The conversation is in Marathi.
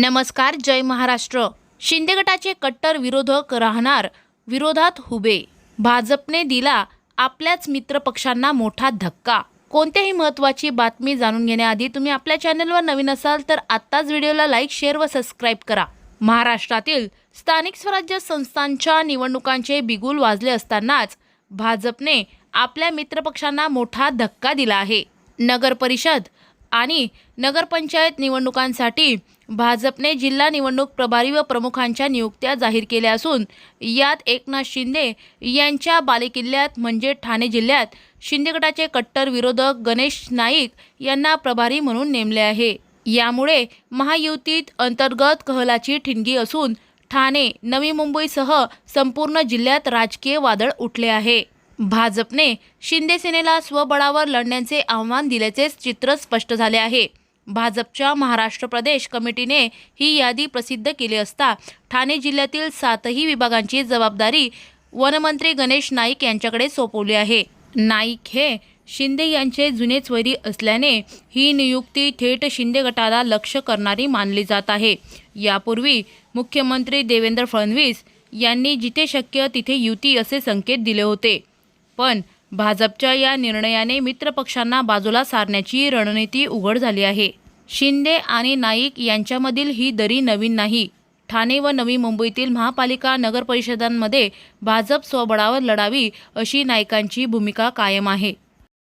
नमस्कार जय महाराष्ट्र. शिंदे गटाचे कट्टर विरोधक राहणार विरोधात हुबे. भाजपने दिला आपल्याच मित्रपक्षांना मोठा धक्का. कोणत्याही महत्त्वाची बातमी जाणून घेण्याआधी तुम्ही आपल्या चॅनलवर नवीन असाल तर आत्ताच व्हिडिओला लाईक शेअर व सबस्क्राईब करा. महाराष्ट्रातील स्थानिक स्वराज्य संस्थांच्या निवडणुकांचे बिगुल वाजले असतानाच भाजपने आपल्या मित्रपक्षांना मोठा धक्का दिला आहे. नगर परिषद आणि नगरपंचायत निवडणुकांसाठी भाजपने जिल्हा निवडणूक प्रभारी व प्रमुखांच्या नियुक्त्या जाहीर केल्या असून यात एकनाथ शिंदे यांच्या बालेकिल्ल्यात म्हणजे ठाणे जिल्ह्यात शिंदे गटाचे कट्टर विरोधक गणेश नाईक यांना प्रभारी म्हणून नेमले आहे. यामुळे महायुतीत अंतर्गत कहलाची ठिणगी असून ठाणे नवी मुंबईसह संपूर्ण जिल्ह्यात राजकीय वादळ उठले आहे. भाजपने शिंदेसेनेला स्वबळावर लढण्याचे आव्हान दिल्याचेच चित्र स्पष्ट झाले आहे. भाजपच्या महाराष्ट्र प्रदेश कमिटीने ही यादी प्रसिद्ध केली असता ठाणे जिल्ह्यातील सातही विभागांची जबाबदारी वनमंत्री गणेश नाईक यांच्याकडे सोपवली आहे. नाईक हे शिंदे यांचे जुनेच वैरी असल्याने ही नियुक्ती थेट शिंदे गटाला लक्ष करणारी मानली जात आहे. यापूर्वी मुख्यमंत्री देवेंद्र फडणवीस यांनी जिथे शक्य तिथे युती असे संकेत दिले होते. पण भाजपच्या या निर्णयाने मित्रपक्षांना बाजूला सारण्याची रणनीती उघड झाली आहे. शिंदे आणि नाईक यांच्यामधील ही दरी नवीन नाही. ठाणे व नवी मुंबईतील महापालिका नगरपरिषदांमध्ये भाजप स्वबळावर लढावी अशी नाईकांची भूमिका कायम आहे.